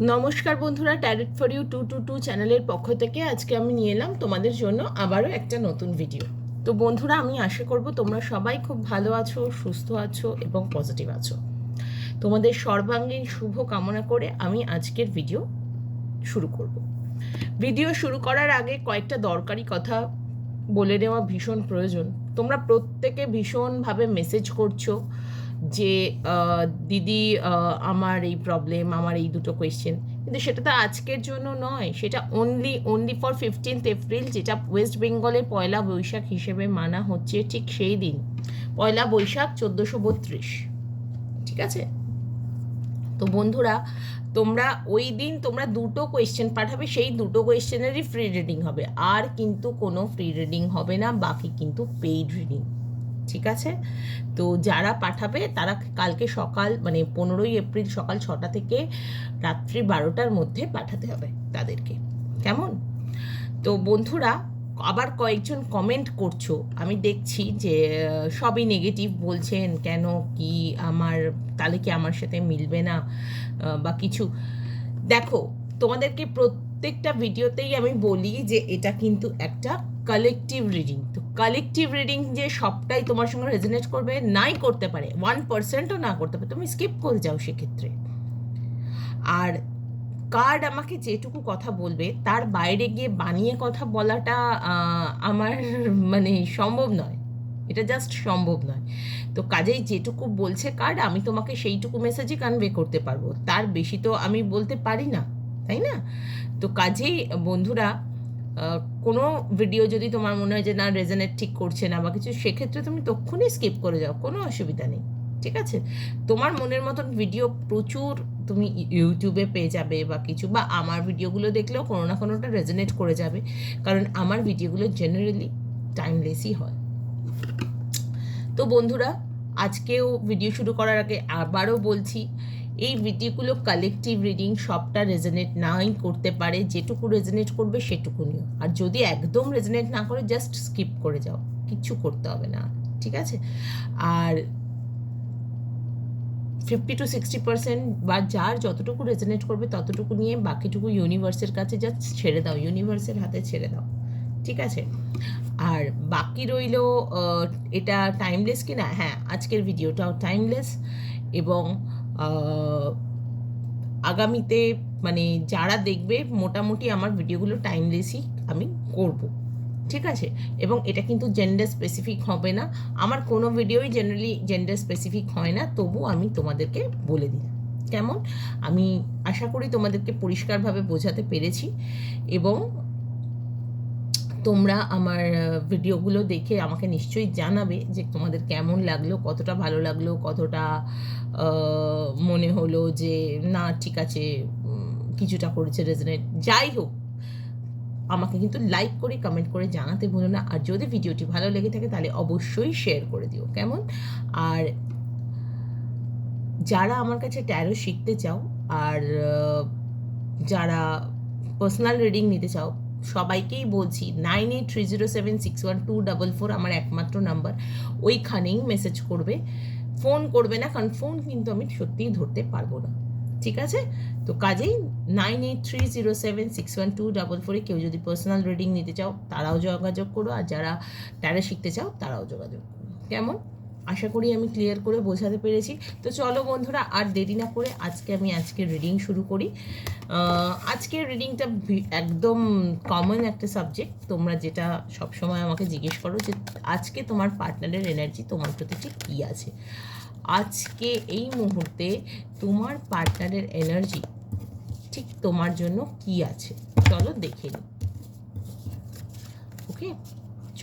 নমস্কার বন্ধুরা tarot for you two two two চ্যানেলের পক্ষ থেকে আজকে আমি নিয়ে এলাম তোমাদের জন্য আবারও একটা নতুন ভিডিও তো বন্ধুরা, আমি আশা করব তোমরা সবাই খুব ভালো আছো, সুস্থ আছো এবং পজিটিভ আছো। তোমাদের সর্বাঙ্গীন শুভ কামনা করে আমি আজকের ভিডিও শুরু করব। ভিডিও শুরু করার আগে কয়েকটা দরকারি কথা বলে নেওয়া ভীষণ প্রয়োজন। তোমরা প্রত্যেকে ভীষণভাবে মেসেজ করছ যে দিদি আমার এই প্রবলেম আমার এই দুটো কোয়েশ্চেন কিন্তু সেটা তো আজকের জন্য নয়। সেটা only only for fifteenth April যেটা ওয়েস্ট বেঙ্গলে পয়লা বৈশাখ হিসেবে মানা হচ্ছে ঠিক সেই দিন। পয়লা বৈশাখ চোদ্দোশো বত্রিশ। ঠিক আছে? তো বন্ধুরা, তোমরা ওই দিন তোমরা দুটো কোয়েশ্চেন পাঠাবে, সেই দুটো কোয়েশ্চেনেরই ফ্রি রিডিং হবে। আর কিন্তু কোনো ফ্রি রিডিং হবে না, বাকি কিন্তু পেইড রিডিং ঠিক আছে? তো যারা পাঠাবে তারা কালকে সকাল মানে পনেরোই এপ্রিল সকাল ছটা থেকে রাত্রি বারোটার মধ্যে পাঠাতে হবে তাদেরকে। কেমন? তো বন্ধুরা, আবার কয়েকজন কমেন্ট করছ। আমি দেখছি যে সবই নেগেটিভ বলছেন, কেন, কি, আমার, তাহলে কি আমার সাথে মিলবে না বা কিছু। দেখো, তোমাদেরকে প্রত্যেকটা ভিডিওতেই আমি বলি যে, এটা কিন্তু একটা কালেকটিভ রিডিং তো কালেকটিভ রিডিং যে সবটাই তোমার সঙ্গে রেজনেট করবে, নাই করতে পারে ওয়ান পার্সেন্টও না করতে পারে, তুমি স্কিপ করে যাও সেক্ষেত্রে। আর কার্ড আমাকে যেটুকু কথা বলবে, তার বাইরে গিয়ে বানিয়ে কথা বলাটা আমার মানে সম্ভব নয়। এটা জাস্ট সম্ভব নয়। তো কাজেই যেটুকু বলছে কার্ড আমি তোমাকে সেইটুকু মেসেজই কনভে করতে পারব। তার বেশি তো আমি বলতে পারি না, তাই না? তো কাজেই বন্ধুরা কোনো ভিডিও যদি তোমার মনে হয় যে না রেজনেট ঠিক করছে না বা কিছু, সেক্ষেত্রে তুমি তক্ষুনি স্কিপ করে যাও, কোনো অসুবিধা নেই, ঠিক আছে? তোমার মনের মতন ভিডিও প্রচুর তুমি ইউটিউবে পেয়ে যাবে বা কিছু, বা আমার ভিডিওগুলো দেখলেও কোনো না কোনোটা রেজনেট করে যাবে, কারণ আমার ভিডিওগুলো জেনারেলি টাইমলেসই হয়। তো বন্ধুরা, আজকেও ভিডিও শুরু করার আগে আবারও বলছি এই ভিডিওগুলো কালেকটিভ রিডিং সবটা রেজনেট নাই করতে পারে, যেটুকু রেজনেট করবে সেটুকু নিও আর যদি একদম রেজনেট না করে জাস্ট স্কিপ করে যাও। কিচ্ছু করতে হবে না, ঠিক আছে? আর ফিফটি টু সিক্সটি পার্সেন্ট বা যার যতটুকু রেজনেট করবে, ততটুকু নিয়ে বাকিটুকু ইউনিভার্সের কাছে জাস্ট ছেড়ে দাও ইউনিভার্সের হাতে ছেড়ে দাও, ঠিক আছে? আর বাকি রইল এটা টাইমলেস কি না হ্যাঁ আজকের ভিডিওটাও টাইমলেস এবং আগামীতে মানে যারা দেখবে, মোটামুটি আমার ভিডিওগুলো টাইমলেসই আমি করব। ঠিক আছে? এবং এটা কিন্তু জেন্ডার স্পেসিফিক হবে না। আমার কোনো ভিডিওই জেনারেলি জেন্ডার স্পেসিফিক হয় না, তবু আমি তোমাদেরকে বলে দিই। কেমন? আমি আশা করি তোমাদেরকে পরিষ্কারভাবে বোঝাতে পেরেছি। এবং তোমরা আমার ভিডিওগুলো দেখে আমাকে নিশ্চয়ই জানাবে যে তোমাদের কেমন লাগল, কতটা ভালো লাগল, কতটা মনে হলো যে না, ঠিক আছে কিছুটা করেছে রেজনেট যাই হোক, আমাকে কিন্তু লাইক করে কমেন্ট করে জানাতে ভুলো না। আর যদি ভিডিওটি ভালো লেগে থাকে, তাহলে অবশ্যই শেয়ার করে দিও, কেমন? আর যারা আমার কাছে ট্যারো শিখতে চাও, আর যারা পার্সোনাল রিডিং নিতে চাও সবাইকেই বলছি nine eight three zero seven six one two double four আমার একমাত্র নাম্বার ওইখানেই মেসেজ করবে। ফোন করবে না, কারণ ফোন কিন্তু আমি সত্যিই ধরতে পারব না। ঠিক আছে? তো কাজেই nine eight three zero seven six one two double ফোরে কেউ যদি পার্সোনাল রিডিং নিতে চাও, তারাও যোগাযোগ করো। আর যারা ট্যারে শিখতে চাও, তারাও যোগাযোগ করো। কেমন? আশা করি আমি ক্লিয়ার করে বোঝাতে পেরেছি। তো চলো বন্ধুরা, আর দেরি না করে আজকে আমি আজকের রিডিং শুরু করি। আজকের রিডিংটা একদম কমন একটা সাবজেক্ট তোমরা যেটা সবসময় আমাকে জিজ্ঞেস করো যে, আজকে তোমার পার্টনারের এনার্জি তোমার প্রতি ঠিক কী আছে? আজকে এই মুহূর্তে তোমার পার্টনারের এনার্জি ঠিক তোমার জন্য কি আছে? চলো দেখে নিই। ওকে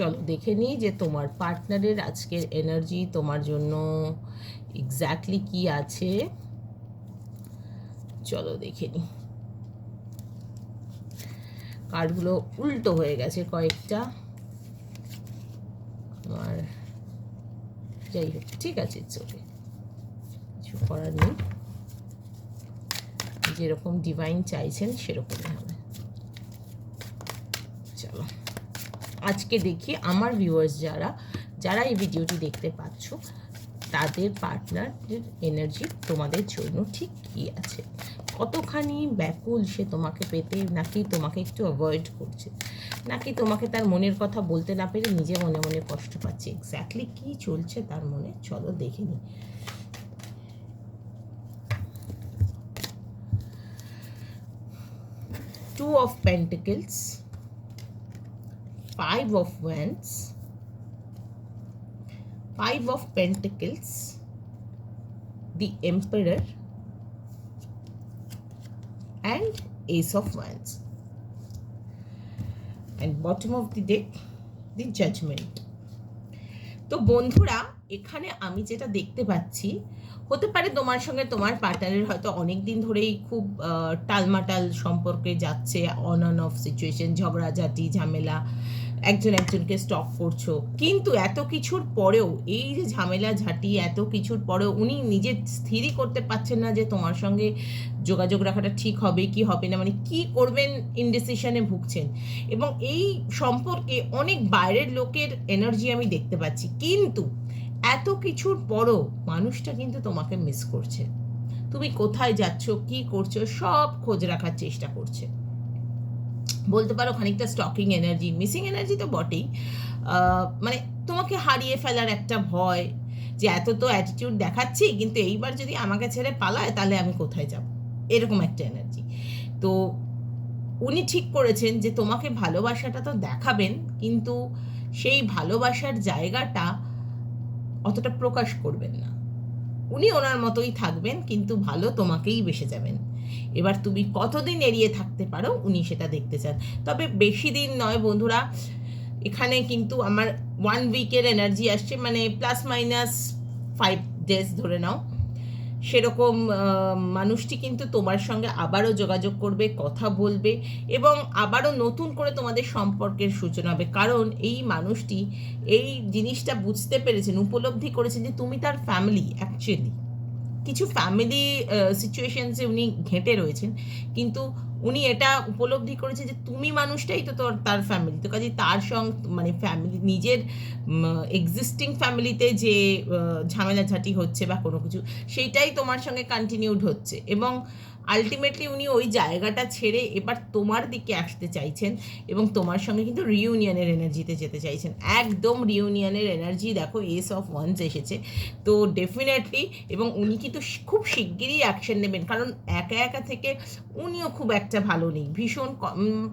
চলো, দেখে নিই যে তোমার পার্টনারের আজকের এনার্জি তোমার জন্য এক্স্যাক্টলি কি আছে। চলো, দেখে নিই। কার্ডগুলো উল্টো হয়ে গেছে কয়েকটা। আর যাই হোক, ঠিক আছে চলে কিছু করার নেই। যেরকম ডিভাইন চাইছেন, সেরকমই হবে চলো আজকে দেখি আমার ভিউয়ার্স যারা যারা এই ভিডিওটি দেখতে পাচ্ছ, তাদের পার্টনারের এনার্জি তোমাদের জন্য ঠিক কী আছে? কতখানি ব্যাকুল সে তোমাকে পেতে, নাকি তোমাকে একটু অ্যাভয়েড করছে? নাকি তোমাকে তার মনের কথা বলতে না পেরে নিজে মনে মনে কষ্ট পাচ্ছে? এক্স্যাক্টলি কী চলছে তার মনে? চলো দেখে নিই two of pentacles five of wands, five of pentacles, the emperor, and ace of wands. And bottom of the deck, the judgment. তো বন্ধুরা, এখানে আমি যেটা দেখতে পাচ্ছি, হতে পারে তোমার সঙ্গে তোমার পার্টনারের হয়তো অনেক দিন ধরেই খুব টালমাটাল সম্পর্কে যাচ্ছে অন অন অফ সিচুয়েশন ঝগড়াঝাটি, ঝামেলা। একজন একজনকে স্টক করছ। কিন্তু এত কিছুর পরেও, এই যে ঝামেলা ঝাঁটি, এত কিছুর পরেও উনি নিজে স্থিরই করতে পারছেন না যে তোমার সঙ্গে যোগাযোগ রাখাটা ঠিক হবে কি হবে না মানে কি করবেন ইনডিসিশনে ভুগছেন। এবং এই সম্পর্কে অনেক বাইরের লোকের এনার্জি আমি দেখতে পাচ্ছি। কিন্তু এত কিছুর পরও মানুষটা কিন্তু তোমাকে মিস করছে। তুমি কোথায় যাচ্ছ, কি করছ, সব খোঁজ রাখার চেষ্টা করছে। বলতে পারো খানিকটা স্টকিং এনার্জি মিসিং এনার্জি তো বটেই। মানে তোমাকে হারিয়ে ফেলার একটা ভয় যে এত তো অ্যাটিটিউড দেখাচ্ছি, কিন্তু এইবার যদি আমাকে ছেড়ে পালায়, তাহলে আমি কোথায় যাব? এরকম একটা এনার্জি তো উনি ঠিক করেছেন যে তোমাকে ভালোবাসাটা তো দেখাবেন, কিন্তু সেই ভালোবাসার জায়গাটা অতটা প্রকাশ করবেন না। উনি ওনার মতোই থাকবেন, কিন্তু ভালো তোমাকেই বেসে যাবেন। এবার তুমি কতদিন এড়িয়ে থাকতে পারো? উনি সেটা দেখতে চান। তবে বেশি দিন নয় বন্ধুরা, এখানে কিন্তু আমার ওয়ান উইকের এনার্জি আসছে মানে প্লাস মাইনাস ফাইভ ডেজ ধরে নাও। সেরকম মানুষটি কিন্তু তোমার সঙ্গে আবারও যোগাযোগ করবে, কথা বলবে এবং আবারও নতুন করে তোমাদের সম্পর্কের সূচনা হবে। কারণ এই মানুষটি এই জিনিসটা বুঝতে পেরেছেন, উপলব্ধি করেছেন যে তুমি তার ফ্যামিলি অ্যাকচুয়ালি কিছু ফ্যামিলি সিচুয়েশনসে উনি ঘেঁটে রয়েছেন। কিন্তু উনি এটা উপলব্ধি করেছে যে তুমি মানুষটাই তো তোর, তার ফ্যামিলি তো। কাজে তার সঙ্গে মানে ফ্যামিলি নিজের এক্সিস্টিং ফ্যামিলিতে যে ঝামেলাঝাটি হচ্ছে বা কোনো কিছু, সেইটাই তোমার সঙ্গে কন্টিনিউড হচ্ছে। এবং আলটিমেটলি উনি ওই জায়গাটা ছেড়ে এবার তোমার দিকে আসতে চাইছেন এবং তোমার সঙ্গে কিন্তু রিউনিয়নের এনার্জিতে যেতে চাইছেন। একদম রিউনিয়নের এনার্জি দেখো এস অফ ওয়ান্স এসেছে। তো ডেফিনেটলি এবং উনি কিন্তু খুব শিগগিরই অ্যাকশন নেবেন। কারণ একা একা থেকে উনিও খুব একটা ভালো নেই। ভীষণ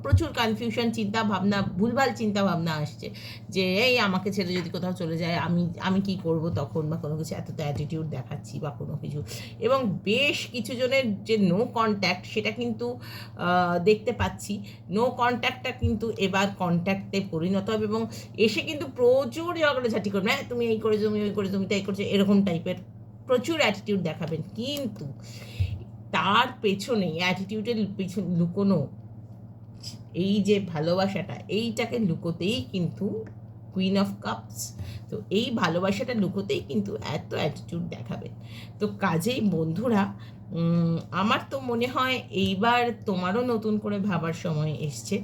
প্রচুর কনফিউশন চিন্তা ভাবনা, ভুলভাল চিন্তা ভাবনা আসছে যে, এই আমাকে ছেড়ে যদি কোথাও চলে যায়, আমি আমি কি করব তখন? বা কোনো কিছু এত তো অ্যাটিটিউড দেখাচ্ছি বা কোনো কিছু। এবং বেশ কিছু জনের যে নো কন্ট্যাক্ট সেটা কিন্তু দেখতে পাচ্ছি। নো কন্ট্যাক্টটা কিন্তু এবার কন্ট্যাক্টে পরিণত হবে এবং এসে কিন্তু প্রচুর ঝগড়াঝাটি করবে। হ্যাঁ তুমি এই করেছ, তুমি ওই করেছ, তুমি তাই করছ, এরকম টাইপের প্রচুর অ্যাটিটিউড দেখাবেন। কিন্তু তার পেছনে অ্যাটিটিউডের পিছনে, লুকোনো, এই যে ভালোবাসাটা, এইটাকে লুকোতেই কিন্তু কুইন অফ কাপস তো এই ভালোবাসাটা লুকোতেই কিন্তু এত অ্যাটিটিউড দেখাবেন। তো কাজেই বন্ধুরা আমার তো মনে হয় এইবার তোমারও নতুন করে ভাবার সময় এসছে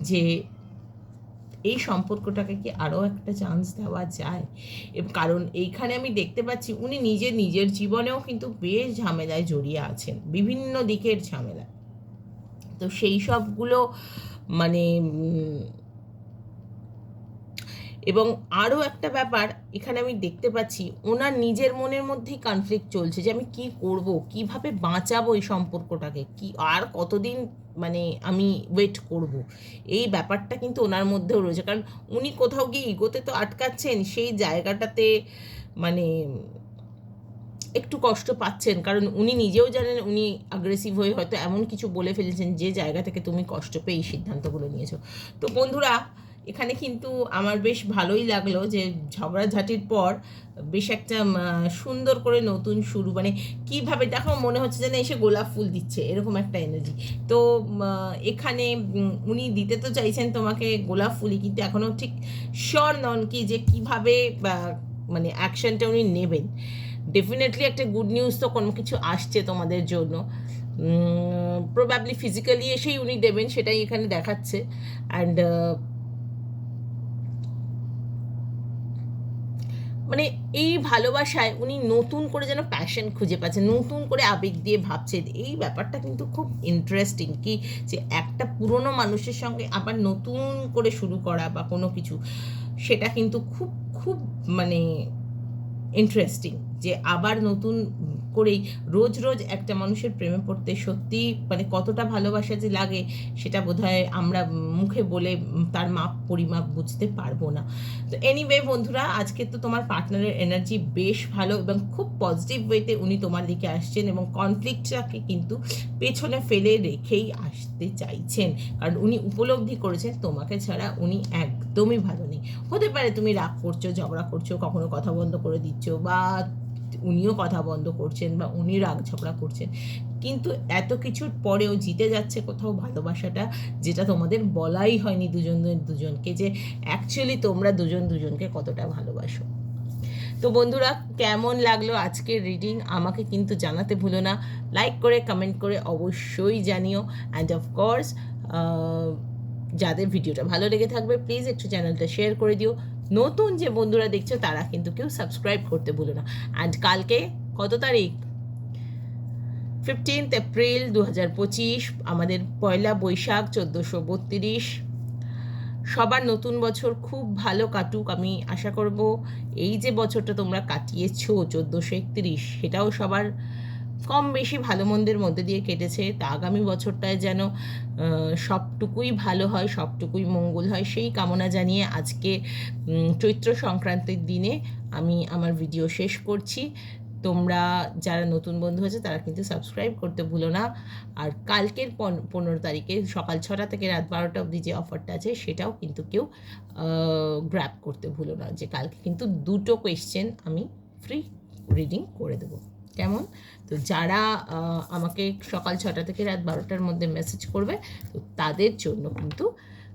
যে এই সম্পর্কটাকে কি আরও একটা চান্স দেওয়া যায়। কারণ এইখানে আমি দেখতে পাচ্ছি উনি নিজে নিজের জীবনেও কিন্তু বেশ ঝামেলায় জড়িয়ে আছেন, বিভিন্ন দিকের ঝামেলা। তো সেই সবগুলো মানে এবং আরও একটা ব্যাপার, এখানে আমি দেখতে পাচ্ছি, ওনার নিজের মনের মধ্যেই কনফ্লিক্ট চলছে যে আমি কি করব, কীভাবে বাঁচাবো এই সম্পর্কটাকে, কি, আর কতদিন মানে আমি ওয়েট করব? এই ব্যাপারটা কিন্তু ওনার মধ্যেও রয়েছে। কারণ উনি কোথাও গিয়ে ইগোতে তো আটকাচ্ছেন, সেই জায়গাটাতে মানে একটু কষ্ট পাচ্ছেন। কারণ উনি নিজেও জানেন, উনি আগ্রেসিভ হয়ে হয়তো এমন কিছু বলে ফেলেছেন যে জায়গা থেকে তুমি কষ্ট পেয়ে এই সিদ্ধান্তগুলো নিয়েছো। তো বন্ধুরা এখানে কিন্তু আমার বেশ ভালোই লাগল যে ঝগড়াঝাটির পর বেশ একটা সুন্দর করে নতুন শুরু। মানে কীভাবে, দেখো মনে হচ্ছে যেন এসে গোলাপ ফুল দিচ্ছে, এরকম একটা এনার্জি তো এখানে উনি দিতে তো চাইছেন তোমাকে গোলাপ ফুলই, কিন্তু এখনও ঠিক শিওর নন কি যে কীভাবে মানে অ্যাকশনটা উনি নেবেন। ডেফিনেটলি একটা গুড নিউজ তো কোনো কিছু আসছে তোমাদের জন্য। প্রবাবলি ফিজিক্যালি এসেই উনি দেবেন, সেটাই এখানে দেখাচ্ছে। অ্যান্ড মানে এই ভালোবাসায় উনি নতুন করে যেন প্যাশন খুঁজে পাচ্ছে নতুন করে আবেগ দিয়ে ভাবছেন, এই ব্যাপারটা কিন্তু খুব ইন্টারেস্টিং কি যে একটা পুরনো মানুষের সঙ্গে আবার নতুন করে শুরু করা বা কোনো কিছু, সেটা কিন্তু খুব খুব মানে ইন্টারেস্টিং যে আবার নতুন করেই রোজ রোজ একটা মানুষের প্রেমে পড়তে সত্যি মানে কতটা ভালোবাসা যে লাগে সেটা বোধহয় আমরা মুখে বলে তার মাপ পরিমাপ বুঝতে পারব না। তো এনিওয়ে বন্ধুরা, আজকে তো তোমার পার্টনারের এনার্জি বেশ ভালো এবং খুব পজিটিভ ওয়েতে উনি তোমার দিকে আসছেন এবং কনফ্লিক্টটাকে কিন্তু পেছনে ফেলে রেখেই আসতে চাইছেন। কারণ উনি উপলব্ধি করেছেন তোমাকে ছাড়া উনি একদমই ভালো নেই। হতে পারে তুমি রাগ করছ, ঝগড়া করছ, কখনো কথা বন্ধ করে দিচ্ছ বা উনিও কথা বন্ধ করছেন বা উনি রাগ ঝগড়া করছেন। কিন্তু এত কিছুর পরেও জিতে যাচ্ছে কোথাও ভালোবাসাটা যেটা তোমাদের বলাই হয়নি দুজনের দুজনকে যে অ্যাকচুয়ালি তোমরা দুজন দুজনকে কতটা ভালোবাসো। তো বন্ধুরা, কেমন লাগল আজকের রিডিং আমাকে কিন্তু জানাতে ভুলো না। লাইক করে কমেন্ট করে অবশ্যই জানিও। অ্যান্ড অফকোর্স যাদের ভিডিওটা ভালো লেগে থাকবে প্লিজ একটু চ্যানেলটা শেয়ার করে দিও। নতুন যে বন্ধুরা দেখছ, তারা কিন্তু কেউ সাবস্ক্রাইব করতে ভুলো না। অ্যান্ড কালকে কত তারিখ? ফিফটিন্থ এপ্রিল দু হাজার পঁচিশ, আমাদের পয়লা বৈশাখ চোদ্দোশো বত্রিশ। সবার নতুন বছর খুব ভালো কাটুক, আমি আশা করব। এই যে বছরটা তোমরা কাটিয়েছো, চোদ্দোশো একত্রিশ, সেটাও সবার কম বেশি ভালো মন্দের মধ্যে দিয়ে কেটেছে। তা আগামী বছরটায় যেন সবটুকুই ভালো হয়, সবটুকুই মঙ্গল হয়, সেই কামনা জানিয়ে আজকে চৈত্র সংক্রান্তির দিনে আমি আমার ভিডিও শেষ করছি। তোমরা যারা নতুন বন্ধু হয়েছে, তারা কিন্তু সাবস্ক্রাইব করতে ভুলো না। আর কালকের পনেরো তারিখে সকাল ছটা থেকে রাত বারোটা অবধি যে অফারটা আছে, সেটাও কিন্তু কেউ গ্র্যাপ করতে ভুলো না। যে কালকে কিন্তু দুটো কোয়েশ্চেন আমি ফ্রি রিডিং করে দেবো। কেমন? তো যারা আমাকে সকাল ছটা থেকে রাত বারোটার মধ্যে মেসেজ করবে, তো তাদের জন্য কিন্তু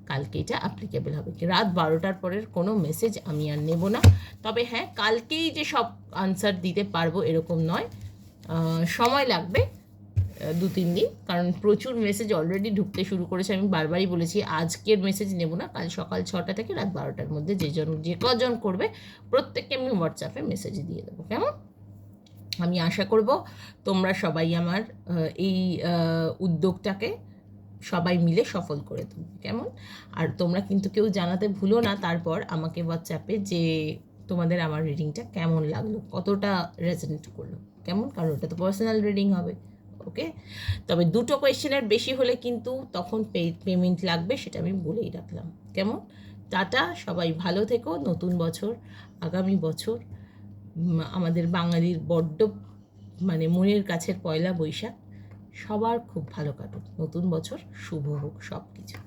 কালকে এটা অ্যাপ্লিকেবল হবে। রাত বারোটার পরের কোনো মেসেজ আমি আর নেব না। তবে হ্যাঁ কালকেই যে সব আনসার দিতে পারব এরকম নয়। সময় লাগবে দু তিন দিন। কারণ প্রচুর মেসেজ অলরেডি ঢুকতে শুরু করেছে। আমি বারবারই বলেছি, আজকের মেসেজ নেব না। কাল সকাল ছটা থেকে রাত বারোটার মধ্যে যেজন যে কজন করবে, প্রত্যেককে আমি হোয়াটসঅ্যাপে মেসেজ দিয়ে দেবো। কেমন? আমি আশা করব তোমরা সবাই আমার এই উদ্যোগটাকে সবাই মিলে সফল করে তুলবে, কেমন? আর তোমরা কিন্তু কেউ জানাতে ভুলো না, তারপর আমাকে হোয়াটসঅ্যাপে যে তোমাদের আমার রিডিংটা কেমন লাগল, কতটা রেজনেট করল, কেমন? কারণ ওটা তো পার্সোনাল রিডিং হবে ওকে তবে দুটো কোয়েশ্চেনের বেশি হলে কিন্তু তখন পেমেন্ট লাগবে, সেটা আমি বলেই রাখলাম, কেমন? টাটা, সবাই ভালো থেকো, নতুন বছর, আগামী বছর আমাদের বাঙালির বড্ড মানে মনের কাছের পয়লা বৈশাখ। সবার খুব ভালো কাটুক। নতুন বছর শুভ হোক সব কিছু